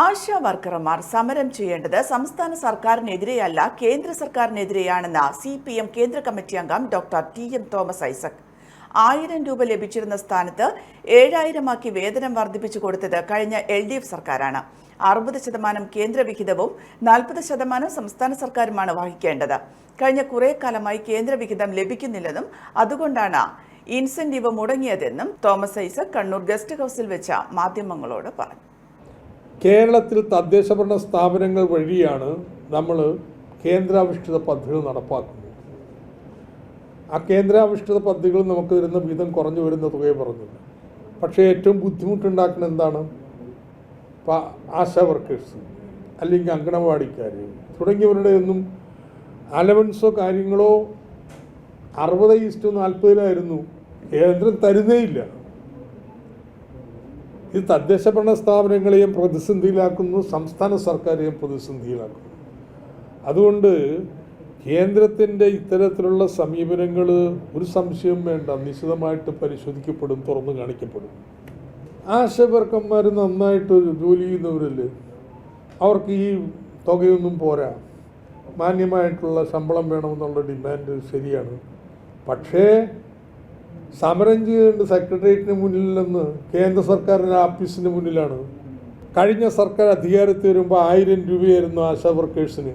ആശാ വർക്കർമാർ സമരം ചെയ്യേണ്ടത് സംസ്ഥാന സർക്കാരിനെതിരെയല്ല കേന്ദ്ര സർക്കാരിനെതിരെയാണെന്ന് സി പി എം കേന്ദ്ര കമ്മിറ്റി അംഗം doctor T M Thomas Isaac. ആയിരം രൂപ ലഭിച്ചിരുന്ന സ്ഥാനത്ത് ഏഴായിരമാക്കി വേതനം വർദ്ധിപ്പിച്ചു കൊടുത്തത് കഴിഞ്ഞ എൽ ഡി എഫ് സർക്കാരാണ്. അറുപത് ശതമാനം കേന്ദ്രവിഹിതവും നാൽപ്പത് ശതമാനം സംസ്ഥാന സർക്കാരുമാണ് വഹിക്കേണ്ടത്. കഴിഞ്ഞ കുറേ കാലമായി കേന്ദ്രവിഹിതം ലഭിക്കുന്നില്ലെന്നും അതുകൊണ്ടാണ് ഇൻസെന്റീവ് മുടങ്ങിയതെന്നും തോമസ് ഐസക് കണ്ണൂർ ഗസ്റ്റ് ഹൌസിൽ വെച്ച മാധ്യമങ്ങളോട് പറഞ്ഞു. കേരളത്തിൽ തദ്ദേശ തദ്ദേശഭരണ സ്ഥാപനങ്ങൾ വഴിയാണ് നമ്മൾ കേന്ദ്രാവിഷ്ഠിത പദ്ധതികൾ നടപ്പാക്കുന്നത്. ആ കേന്ദ്രാവിഷ്ഠിത പദ്ധതികൾ നമുക്ക് വരുന്ന വീതം കുറഞ്ഞു വരുന്ന തുകയെ പറഞ്ഞില്ല പക്ഷേ ഏറ്റവും ബുദ്ധിമുട്ടുണ്ടാക്കുന്ന എന്താണ്? ആശാ വർക്കേഴ്സ് അല്ലെങ്കിൽ അങ്കണവാടിക്കാർ തുടങ്ങിയവരുടെ ഒന്നും അലവൻസോ കാര്യങ്ങളോ അറുപത് ഈസ്റ്റോ നാൽപ്പതിലായിരുന്നു കേന്ദ്രം തരുന്നേയില്ല. ഇത് തദ്ദേശ ഭരണ സ്ഥാപനങ്ങളെയും പ്രതിസന്ധിയിലാക്കുന്നു സംസ്ഥാന സർക്കാരെയും പ്രതിസന്ധിയിലാക്കുന്നു. അതുകൊണ്ട് കേന്ദ്രത്തിന്റെ ഇത്തരത്തിലുള്ള സമീപനങ്ങൾ ഒരു സംശയം വേണ്ട നിശിതമായിട്ട് പരിശോധിക്കപ്പെടും തുറന്നു കാണിക്കപ്പെടും. ആശവർക്കന്മാർ നന്നായിട്ട് ജോലി ചെയ്യുന്നവരല്ലേ? അവർക്ക് ഈ തുകയൊന്നും പോരാ. മാന്യമായിട്ടുള്ള ശമ്പളം വേണമെന്നുള്ള ഡിമാൻഡ് ശരിയാണ്. പക്ഷേ സമരം ചെയ്യേണ്ട സെക്രട്ടേറിയറ്റിന് മുന്നിലെന്ന് കേന്ദ്ര സർക്കാരിന്റെ ആഫീസിന് മുന്നിലാണ്. കഴിഞ്ഞ സർക്കാർ അധികാരത്തിൽ വരുമ്പോൾ ആയിരം രൂപയായിരുന്നു ആശാ വർക്കേഴ്സിന്.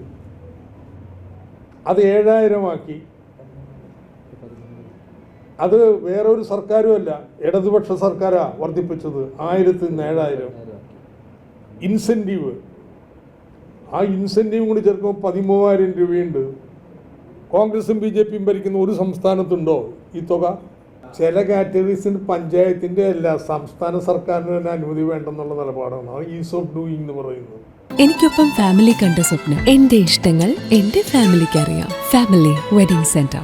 അത് ഏഴായിരമാക്കി. അത് വേറൊരു സർക്കാരുമല്ല ഇടതുപക്ഷ സർക്കാരാ വർദ്ധിപ്പിച്ചത്. ആയിരത്തി നിന്ന് ഏഴായിരം. ഇൻസെന്റീവ്. ആ ഇൻസെന്റീവ് കൂടി ചേർക്കുമ്പോൾ പതിമൂവായിരം രൂപയുണ്ട്. കോൺഗ്രസും ബി ജെ പിയും ഭരിക്കുന്ന ഒരു സംസ്ഥാനത്തുണ്ടോ ഈ തുക? ചില കാറ്റഗറീസിന് പഞ്ചായത്തിന്റെ അല്ല സംസ്ഥാന സർക്കാരിന് തന്നെ അനുമതി വേണ്ടെന്നുള്ള നിലപാടാണ്. ഈസ് ഓഫ് ഡൂയിങ് എന്ന് പറയുന്നത്. എനിക്കൊപ്പം ഫാമിലി കണ്ട സ്വപ്നം. എന്റെ ഇഷ്ടങ്ങൾ എന്റെ ഫാമിലിക്ക് അറിയാം. Family wedding centre